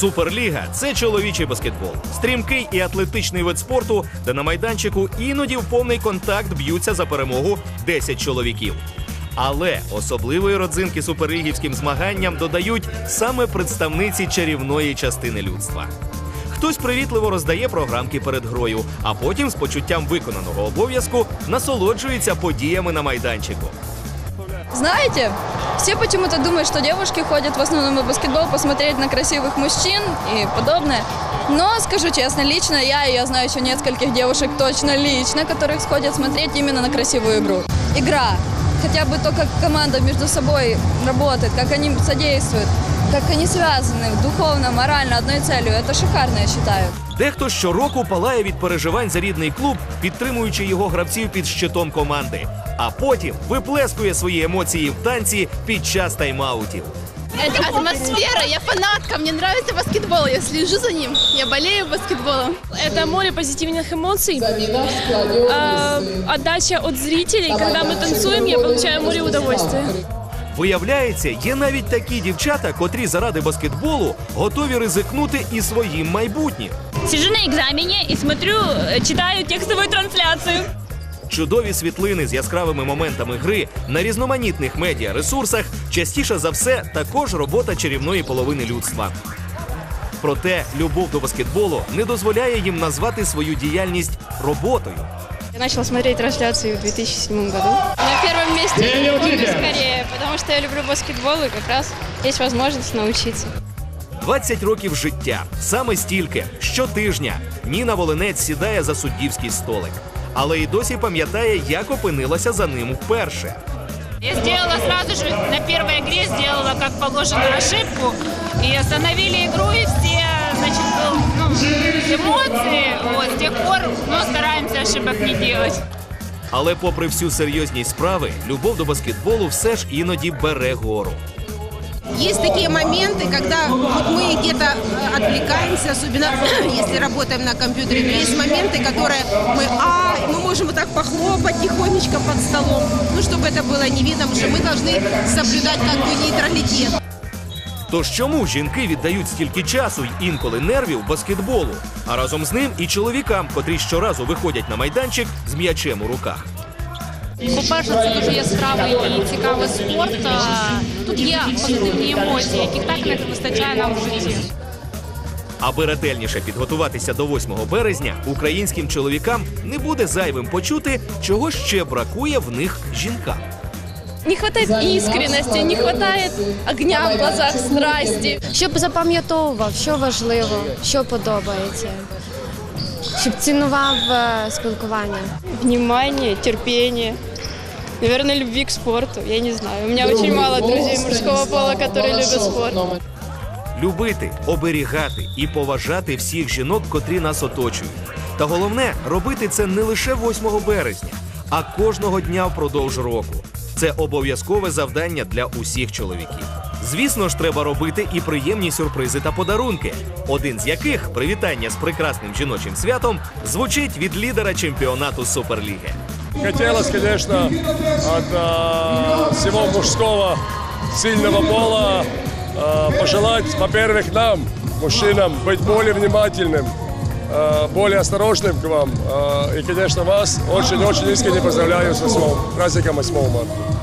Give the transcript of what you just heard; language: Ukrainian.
Суперліга це чоловічий баскетбол, стрімкий і атлетичний вид спорту, де на майданчику іноді в повний контакт б'ються за перемогу 10 чоловіків. Але особливої родзинки суперлігівським змаганням додають саме представниці чарівної частини людства. Хтось привітливо роздає програмки перед грою, а потім з почуттям виконаного обов'язку насолоджується подіями на майданчику. Знаете, все почему-то думают, что девушки ходят в основном на баскетбол посмотреть на красивых мужчин и подобное. Но скажу честно, лично я, и я знаю еще нескольких девушек точно лично, которых сходят смотреть именно на красивую игру. Игра. Хотя бы то, как команда между собой работает, как они содействуют, как они связаны духовно, морально одной целью. Это шикарно, я считаю. Дехто щороку палає від переживань за рідний клуб, підтримуючи його гравців під щитом команди, а потім виплескує свої емоції в танці під час тайм-аутів. Это атмосфера, я фанатка, мне нравится баскетбол, я слежу за ним, я болею баскетболом. Это море позитивных эмоций, а, отдача от зрителей. Когда мы танцуем, я получаю море удовольствия. Виявляється, є навіть такі дівчата, котрі заради баскетболу готові ризикнути і своїм майбутнім. Сижу на экзамене и смотрю, э, читаю текстовую трансляцию. Чудові світлини з яскравими моментами гри на різноманітних медіаресурсах частіше за все також робота чарівної половини людства. Проте любов до баскетболу не дозволяє їм назвати свою діяльність роботою. Я начала смотреть трансляцию в 2007 году. На первом месте Кубок скорее, потому что я люблю баскетбол и как раз есть возможность научиться. 20 років життя саме стільки щотижня Ніна Волинець сідає за суддівський столик, але і досі пам'ятає, як опинилася за ним вперше. Я сделала сразу же на первой игре, сделала как положено ошибку. И остановили игру, и все, значит, ну, эмоции. Вот, с тех пор, ну, стараемся ошибок не делать. Але, попри всю серйозність справи, любов до баскетболу все ж іноді бере гору. Есть такие моменты, когда вот мы где-то э, отвлекаемся, особенно если работаем на компьютере. Но есть моменты, которые мы, а, мы можем вот так похлопать тихонечко под столом, ну, чтобы это было не видно, потому что мы должны соблюдать как бы нейтралитет. Тож чому жінки віддають стільки часу й інколи нервів баскетболу, а разом з ним і чоловікам, котрі щоразу виходять на майданчик з м'ячем у руках? По-перше, це дуже яскравий і цікавий спорт. Тут є позитивні емоції, яких так не вистачає нам в житті. Аби ретельніше підготуватися до 8 березня, українським чоловікам не буде зайвим почути, чого ще бракує в них жінкам. Не хватает искренности, не хватает огня в глазах, страсти. Щоб запам'ятовував, що важливо, що подобається. Щоб цінував е, спілкування. внимание, терпение, наверное, любви к спорту. Я не знаю. У меня очень мало друзей мужского пола, которые любят спорт. Любити, оберігати і поважати всіх жінок, котрі нас оточують. Та головне робити це не лише 8 березня, а кожного дня впродовж року. Це обов'язкове завдання для усіх чоловіків. Звісно ж, треба робити і приємні сюрпризи та подарунки, один з яких привітання з прекрасним жіночим святом звучить від лідера чемпіонату Суперліги. Хотелось, конечно, от а, всего мужского сильного пола а, пожелать, во-первых, нам, мужчинам, быть более внимательным, а, более осторожным к вам. И, конечно, вас очень-очень искренне поздравляю с 8 праздником 8 марта.